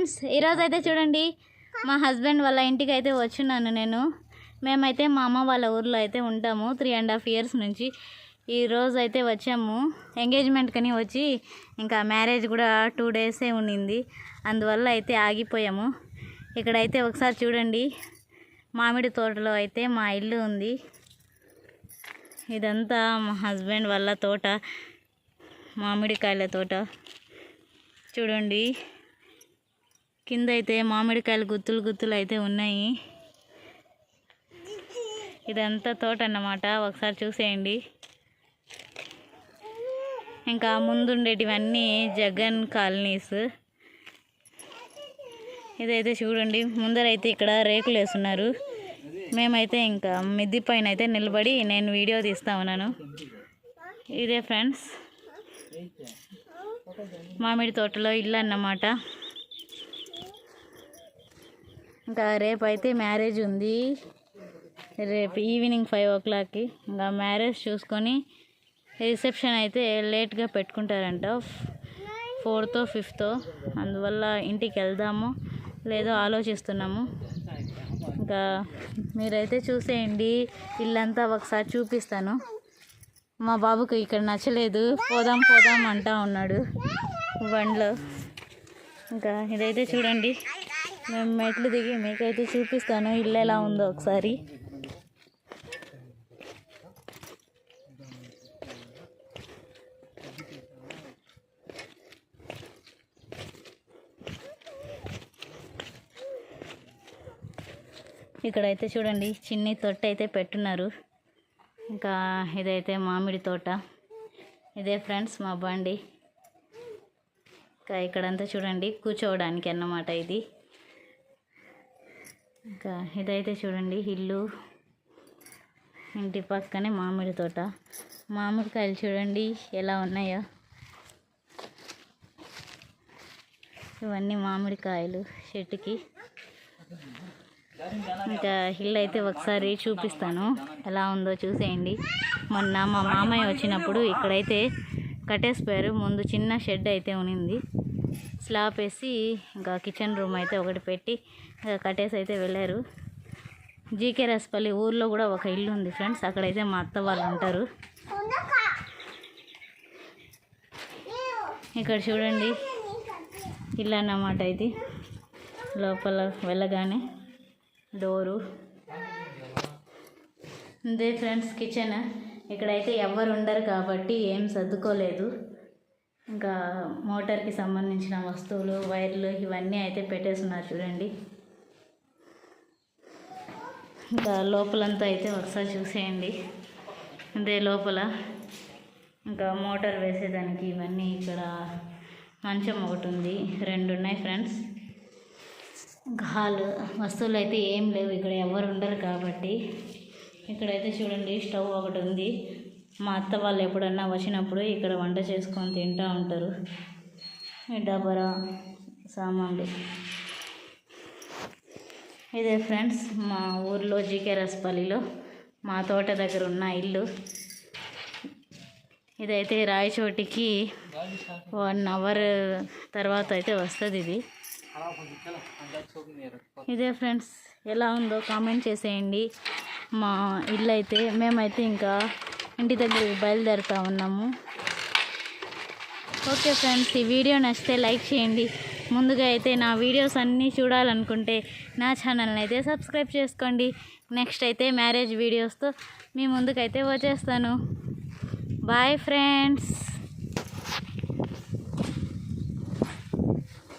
Friends ఈరోజు అయితే చూడండి మా హస్బెండ్ వాళ్ళ ఇంటికి అయితే వచ్చినాను నేను. మేమైతే మా అమ్మ వాళ్ళ ఊర్లో అయితే ఉంటాము త్రీ అండ్ హాఫ్ ఇయర్స్ నుంచి. ఈరోజు అయితే వచ్చాము. ఎంగేజ్మెంట్ కని వచ్చి ఇంకా మ్యారేజ్ కూడా టూ డేసే ఉండింది. అందువల్ల అయితే ఆగిపోయాము. ఇక్కడైతే ఒకసారి చూడండి మామిడి తోటలో అయితే మా ఇల్లు ఉంది. ఇదంతా మా హస్బెండ్ వాళ్ళ తోట మామిడికాయల తోట. చూడండి. కింద అయితే మామిడికాయలు గుత్తులు గుత్తులు అయితే ఉన్నాయి. ఇదంతా తోట అన్నమాట ఒకసారి చూసేయండి. ఇంకా ముందుండేటివన్నీ జగన్ కాలనీస్. ఇదైతే చూడండి. ముందరైతే ఇక్కడ రేకులు వేస్తున్నారు. మేమైతే ఇంకా మిద్ది పైన అయితే నిలబడి నేను వీడియో తీస్తా ఉన్నాను. ఇదే ఫ్రెండ్స్. మామిడి తోటలో ఇల్లు అన్నమాట. ఇంకా రేపైతే మ్యారేజ్ ఉంది. రేపు ఈవినింగ్ ఫైవ్ ఓ క్లాక్కి. ఇంకా మ్యారేజ్ చూసుకొని రిసెప్షన్ అయితే లేట్గా పెట్టుకుంటారంట. ఫోర్తో ఫిఫ్త్తో అందువల్ల ఇంటికి వెళ్దాము. లేదో ఆలోచిస్తున్నాము. ఇంకా మీరైతే చూసేయండి. ఇల్లంతా ఒకసారి చూపిస్తాను. మా బాబుకి ఇక్కడ నచ్చలేదు. పోదాం పోదాం అంటా ఉన్నాడు. బండ్లో. ఇంకా ఇదైతే చూడండి. మేము మెట్లు దిగి మీకైతే చూపిస్తాను ఇల్లు ఎలా ఉందో ఒకసారి. ఇక్కడైతే చూడండి చిన్ని తొట్ట అయితే పెట్టున్నారు. ఇంకా ఇదైతే మామిడి తోట. ఇదే ఫ్రెండ్స్ మా బండి. ఇంకా ఇక్కడంతా చూడండి కూర్చోవడానికి అన్నమాట ఇది. ఇంకా ఇదైతే చూడండి ఇల్లు. ఇంటి పక్కనే మామిడి తోట. మామిడికాయలు చూడండి ఎలా ఉన్నాయో. ఇవన్నీ మామిడికాయలు చెట్టుకి. ఇంకా హిల్ అయితే ఒకసారి చూపిస్తాను ఎలా ఉందో చూసేయండి. మొన్న మా మామయ్య వచ్చినప్పుడు ఇక్కడైతే కట్టేసిపోయారు ముందు చిన్న షెడ్ అయితే ఉనింది స్లాబ్ వేసి ఇంకా కిచెన్ రూమ్ అయితే ఒకటి పెట్టి ఇంకా కట్టేసి అయితే వెళ్ళారు. జీకే రాసుపల్లి ఊర్లో కూడా ఒక ఇల్లు ఉంది ఫ్రెండ్స్. అక్కడైతే మా అత్త వాళ్ళు ఉంటారు. ఇక్కడ చూడండి. ఇల్లు అన్నమాట ఇది. లోపల వెళ్ళగానే డోరు. ఇదే ఫ్రెండ్స్ కిచెన్. ఇక్కడైతే ఎవరు ఉండరు కాబట్టి ఏం సర్దుకోలేదు. ఇంకా మోటార్కి సంబంధించిన వస్తువులు వైర్లు ఇవన్నీ అయితే పెట్టేస్తున్నారు చూడండి. ఇంకా లోపలంతా అయితే ఒకసారి చూసేయండి. అదే లోపల ఇంకా మోటార్ వేసేదానికి ఇవన్నీ ఇక్కడ మంచం ఒకటి ఉంది రెండు ఉన్నాయి ఫ్రెండ్స్. ఇంకా హాల్ వస్తువులు అయితే ఏం లేవు ఇక్కడ ఎవరు ఉండరు కాబట్టి. ఇక్కడైతే చూడండి స్టవ్ ఒకటి ఉంది. మా అత్త వాళ్ళు ఎప్పుడన్నా వచ్చినప్పుడు ఇక్కడ వంట చేసుకొని తింటూ ఉంటారు. డబరా సామాన్లు. ఇదే ఫ్రెండ్స్ మా ఊర్లో జీకే రసపల్లిలో మా తోట దగ్గర ఉన్న ఇల్లు. ఇదైతే రాయచోటికి వన్ అవర్ తర్వాత అయితే వస్తుంది ఇది. ఇదే ఫ్రెండ్స్ ఎలా ఉందో కామెంట్ చేసేయండి. మా ఇల్లు అయితే మేమైతే ఇంకా ఇంటి దగ్గరికి బయలుదేరుతా ఉన్నాము. ఓకే ఫ్రెండ్స్ ఈ వీడియో నచ్చితే లైక్ చేయండి. ముందుగా అయితే నా వీడియోస్ అన్నీ చూడాలనుకుంటే నా ఛానల్ని అయితే సబ్స్క్రైబ్ చేసుకోండి. నెక్స్ట్ అయితే మ్యారేజ్ వీడియోస్తో మీ ముందుకైతే వచ్చేస్తాను. Bye friends.